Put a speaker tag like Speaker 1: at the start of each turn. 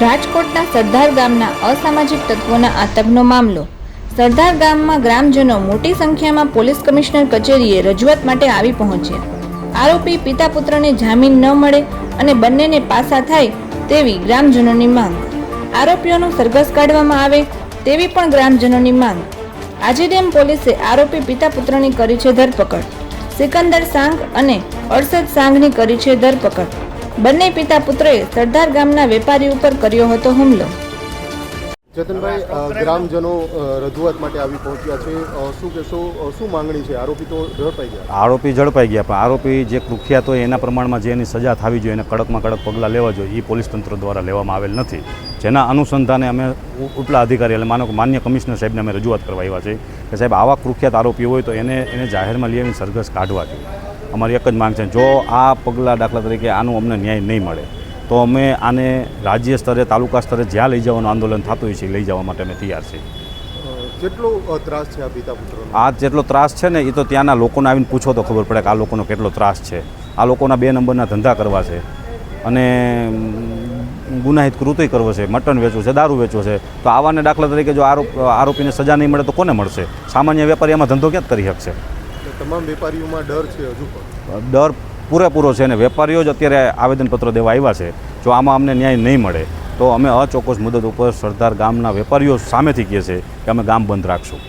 Speaker 1: રાજકોટના સરદાર ગામના અસામાજિક તત્વોના આતંકનો મામલો. સરદાર ગામમાં ગ્રામજનો મોટી સંખ્યામાં પોલીસ કમિશનર કચેરીએ રજૂઆત માટે આવી પહોંચ્યા. આરોપી પિતા પુત્રને જામીન ન મળે અને બંનેને પાસા થાય તેવી ગ્રામજનોની માંગ. આરોપીઓનું સરઘસ કાઢવામાં આવે તેવી પણ ગ્રામજનોની માંગ. આજીડેમ પોલીસે આરોપી પિતા પુત્રની કરી છે ધરપકડ. સિકંદર સાંગ અને અરશદ સાંગની કરી છે ધરપકડ. બંને પિતા પુત્રએ સરદાર ગામના વેપારી ઉપર કર્યો હતો હુમલો.
Speaker 2: જતનભાઈ ગ્રામજનો રજૂઆત માટે આવી પહોંચ્યા છે. શું કહેશો? શું માંગણી છે? આરોપી તો ઝડપાઈ ગયા.
Speaker 3: આરોપી ઝડપાઈ ગયા પણ આરોપી જે કુખ્યાત હોય એના પ્રમાણમાં જે એની સજા થવી જોઈએ એને કડકમાં કડક પગલાં લેવા જોઈએ એ પોલીસ તંત્ર દ્વારા લેવામાં આવેલ નથી. જેના અનુસંધાને અમે ઉપલા અધિકારી એટલે માનો કે માન્ય કમિશનર સાહેબને અમે રજૂઆત કરવા આવ્યા છે કે સાહેબ આવા કુખ્યાત આરોપીઓ હોય તો એને એને જાહેરમાં લઈ આવીને સરઘસ કાઢવા જોઈએ. અમારી એક જ માંગ છે. જો આ પગલાં દાખલા તરીકે આનું અમને ન્યાય નહીં મળે તો અમે આને રાજ્ય સ્તરે તાલુકા સ્તરે જ્યાં લઈ જવાનું આંદોલન થતું હોય છે લઈ જવા માટે અમે તૈયાર છીએ.
Speaker 2: કેટલો ત્રાસ છે આ પિતા પુત્રનો?
Speaker 3: આ જેટલો ત્રાસ છે ને એ તો ત્યાંના લોકોને આવીને પૂછો તો ખબર પડે કે આ લોકોનો કેટલો ત્રાસ છે. આ લોકોના બે નંબરના ધંધા કરવા છે અને ગુનાહિત કૃત્ય કરવો છે મટન વેચવું છે દારૂ વેચવો છે. તો આવાને દાખલા તરીકે જો આરોપ આરોપીને સજા નહીં મળે તો કોને મળશે? સામાન્ય વેપારી એમાં ધંધો ક્યાં જ કરી શકશે?
Speaker 2: તમામ વેપારીઓમાં ડર છે હજુ પણ.
Speaker 3: ડર પૂરેપૂરો છે અને વેપારીઓ જ અત્યારે આવેદનપત્ર દેવા આવ્યા છે. જો આમાં અમને ન્યાય નહીં મળે, તો અમે અચોક્કસ મુદત ઉપર સરદાર ગામના વેપારીઓ સામેથી કહે છે કે અમે ગામ બંધ રાખશું.